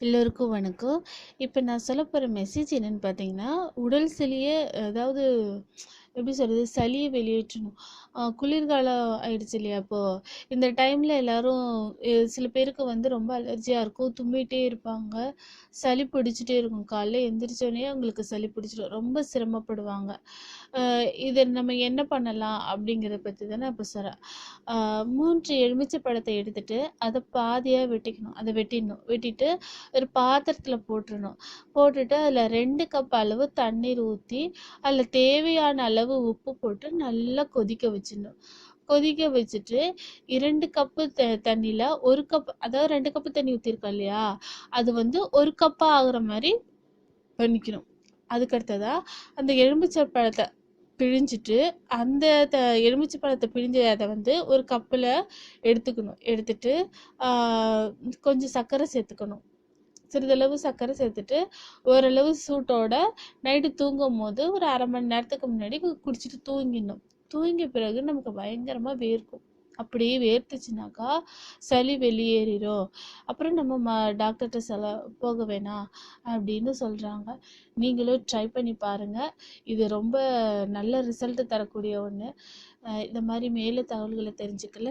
எல்லோருக்கும் வணக்கம். இப்போ நான் சொல்ல போகிற மெசேஜ் என்னென்னு பார்த்தீங்கன்னா உடல் சளியை அதாவது எப்படி சொல்கிறது சளியை வெளியேற்றணும். குளிர்காலம் ஆயிடுச்சு இல்லையா இப்போ? இந்த டைமில் எல்லாரும் சில பேருக்கு வந்து ரொம்ப அலர்ஜியாக இருக்கும். தும்மிட்டே இருப்பாங்க. சளி பிடிச்சிட்டே இருக்கும். காலைல எந்திரிச்சோடனே அவங்களுக்கு சளி பிடிச்சிடும். ரொம்ப சிரமப்படுவாங்க. இதை நம்ம என்ன பண்ணலாம் அப்படிங்கிறத பற்றி தானே அப்போ இப்போ சொல்கிறேன் மூன்று எலுமிச்சை பழத்தை எடுத்துட்டு அதை பாதியாக வெட்டிக்கணும். அதை வெட்டிடணும். வெட்டிட்டு ஒரு பாத்திரத்தில் போட்டுடணும் போட்டுட்டு அதில் ரெண்டு கப் அளவு தண்ணீர் ஊற்றி அதில் தேவையான அளவு உப்பு போட்டு நல்லா கொதிக்க வச்சு வச்சிடணும். கொதிக்க வச்சுட்டு இரண்டு கப்பு த தண்ணியில் ஒரு கப் அதாவது ரெண்டு கப்பு தண்ணி ஊற்றிருக்கோம் இல்லையா? அது வந்து ஒரு கப்பாக ஆகுற மாதிரி பண்ணிக்கணும். அதுக்கடுத்ததாக அந்த எலுமிச்சை பழத்தை பிழிஞ்சிட்டு அந்த த எலுமிச்சை பழத்தை பிழிஞ்ச அதை வந்து ஒரு கப்பில் எடுத்துக்கணும். எடுத்துட்டு கொஞ்சம் சர்க்கரை சேர்த்துக்கணும். சிறிதளவு சர்க்கரை சேர்த்துட்டு ஓரளவு சூட்டோட நைட்டு தூங்கும் போது ஒரு அரை மணி நேரத்துக்கு முன்னாடி குடிச்சிட்டு தூங்கிடணும். தூங்கிய பிறகு நமக்கு பயங்கரமாக வேர்க்கும். அப்படியே வேர்த்துச்சுனாக்கா சளி வெளியேறிடும் அப்புறம் நம்ம ம டாக்டர்கிட்ட செல போக வேணாம் அப்படின்னு சொல்கிறாங்க நீங்களும் ட்ரை பண்ணி பாருங்கள் இது ரொம்ப நல்ல ரிசல்ட் தரக்கூடிய ஒன்று இந்த மாதிரி மேலே தகவல்களை தெரிஞ்சுக்கல.